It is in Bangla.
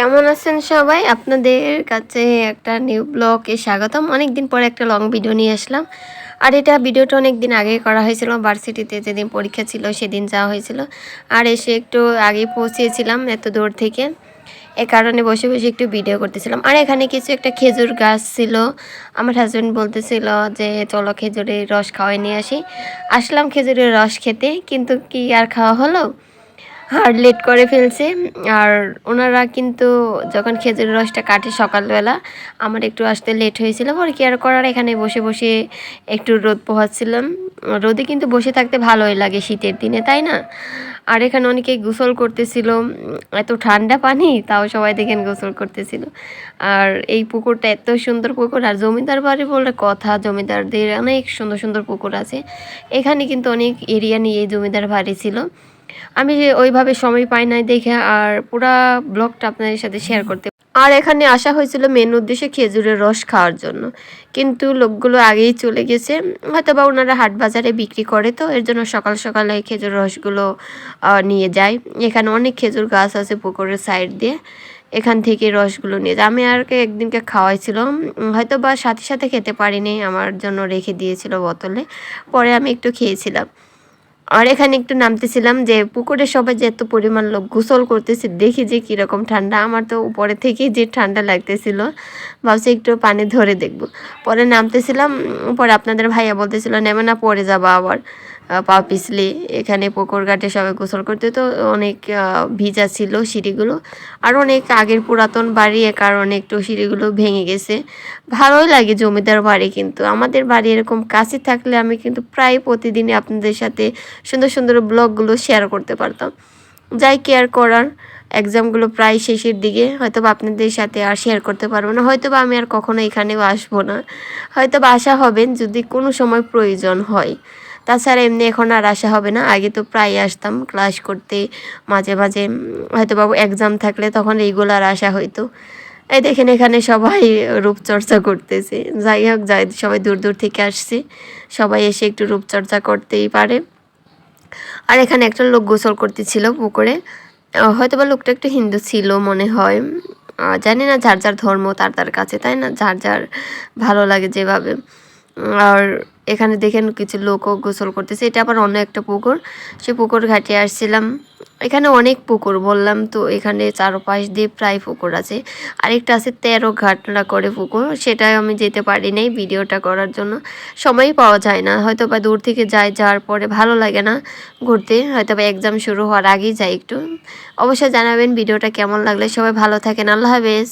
কেমন আছেন সবাই? আপনাদের কাছে একটা নিউ ব্লগে স্বাগতম। অনেক দিন পরে একটা লং ভিডিও নিয়ে আসলাম। আর এটা ভিডিওটা অনেক দিন আগে করা হয়েছিল ভার্সিটিতে যেদিন পরীক্ষা ছিল সেদিন যাওয়া হয়েছিল। আর এসে একটু আগে পৌঁছেছিলাম এত দূর থেকে। এ কারণে বসে বসে একটু ভিডিও করতেছিলাম। আর এখানে কিছু একটা খেজুর গাছ ছিল। আমার হাজব্যান্ড বলতেছিল যে, চলো খেজুরের রস খাওয়াই নিয়ে আসি। আসলাম খেজুরের রস খেতে, কিন্তু কি আর খাওয়া হলো? আর লেট করে ফেলছে। আর ওনারা কিন্তু যখন খেজুরের রসটা কাটে সকালবেলা, আমার একটু আসতে লেট হয়েছিল। পরে কি আর করার, এখানে বসে বসে একটু রোদ পোহাচ্ছিলাম। রোদে কিন্তু বসে থাকতে ভালোই লাগে শীতের দিনে, তাই না? আর এখানে অনেকেই গোসল করতেছিল। এত ঠান্ডা পানি, তাও সবাই দেখেন গোসল করতেছিল। আর এই পুকুরটা এত সুন্দর পুকুর, আর জমিদার বাড়ি বলে কথা, জমিদারদের অনেক সুন্দর সুন্দর পুকুর আছে। এখানে কিন্তু অনেক এরিয়া নিয়ে জমিদার বাড়ি ছিল। আমি ওইভাবে সময় পাই নাই দেখে আর পুরা ব্লগটা আপনাদের সাথে শেয়ার করতে। আর এখানে আসা হয়েছিল মেন উদ্দেশ্যে খেজুরের রস খাওয়ার জন্য। কিন্তু লোকগুলো আগেই চলে গেছে। হয়তো বা ওনারা হাট বাজারে বিক্রি করে তো, এর জন্য সকাল সকালে খেজুর রসগুলো নিয়ে যায়। এখানে অনেক খেজুর গাছ আছে পুকুরের সাইড দিয়ে। এখান থেকে রসগুলো নিয়ে যায়। আমি আর একদিনকে খাওয়াইছিলাম। হয়তো বা সাথে সাথে খেতে পারিনি, আমার জন্য রেখে দিয়েছিল বোতলে। পরে আমি একটু খেয়েছিলাম। আর এখানে একটু নামতেছিলাম যে পুকুরে সবাই যে এত পরিমাণ লোক গোসল করতেছে, দেখি যে কীরকম ঠান্ডা। আমার তো উপরে থেকেই যে ঠান্ডা লাগতেছিল, ভাবছি একটু পানি ধরে দেখব। পরে নামতেছিলাম, পরে আপনাদের ভাইয়া বলতেছিল, নেমে না, পরে যাব আবার। পা পিছলে এখানে পুকুর ঘাটে সবাই গোসল করতে, তো অনেক ভিজা ছিল সিঁড়িগুলো। আর অনেক আগের পুরাতন বাড়ি, এ কারণে একটু সিঁড়িগুলো ভেঙে গেছে। ভালোই লাগে জমিদার বাড়ি কিন্তু। আমাদের বাড়ি এরকম কাছে থাকলে আমি কিন্তু প্রায় প্রতিদিনই আপনাদের সাথে সুন্দর সুন্দর ব্লগগুলো শেয়ার করতে পারতাম। যাই কেয়ার করার এক্সামগুলো প্রায় শেষের দিকে হয়তো বা আপনাদের সাথে আর শেয়ার করতে পারব না। হয়তো বা আমি আর কখনো এখানেও আসব না। হয়তো বা আসা হবেন যদি কোনো সময় প্রয়োজন হয়। তাছাড়া এমনি এখন আর আসা হবে না। আগে তো প্রায় আসতাম ক্লাস করতে, মাঝে মাঝে হয়তো বাবু এক্সাম থাকলে তখন এইগুলো আর আসা হইতো। এই দেখেন এখানে সবাই রূপচর্চা করতেছে। যাই হোক, যাই, সবাই দূর দূর থেকে আসছে। সবাই এসে একটু রূপচর্চা করতেই পারে। আর এখানে একটা লোক গোসল করতেছিল পুকুরে। হয়তো বা লোকটা একটু হিন্দু ছিল মনে হয়। জানি না যার যার ধর্ম, তার তার কাছে, তাই না? যার যার ভালো লাগে যেভাবে। আর এখানে দেখেন কিছু লোকও গোসল করতেছে। এটা আবার অন্য একটা পুকুর। সে পুকুর ঘাটে আসছিলাম। এখানে অনেক পুকুর, বললাম তো এখানে চারপাশ দিয়ে প্রায় পুকুর আছে। আরেকটা আছে তেরো ঘাটনা করে পুকুর সেটাই আমি যেতে পারি নাই ভিডিওটা করার জন্য। সময়ই পাওয়া যায় না হয়তো বা দূর থেকে যায় যাওয়ার পরে ভালো লাগে না ঘুরতে হয়তো বা এক্সাম শুরু হওয়ার আগেই যাই একটু। অবশ্যই জানাবেন ভিডিওটা কেমন লাগলে, সবাই ভালো থাকেন, আল্লাহ হাফেজ।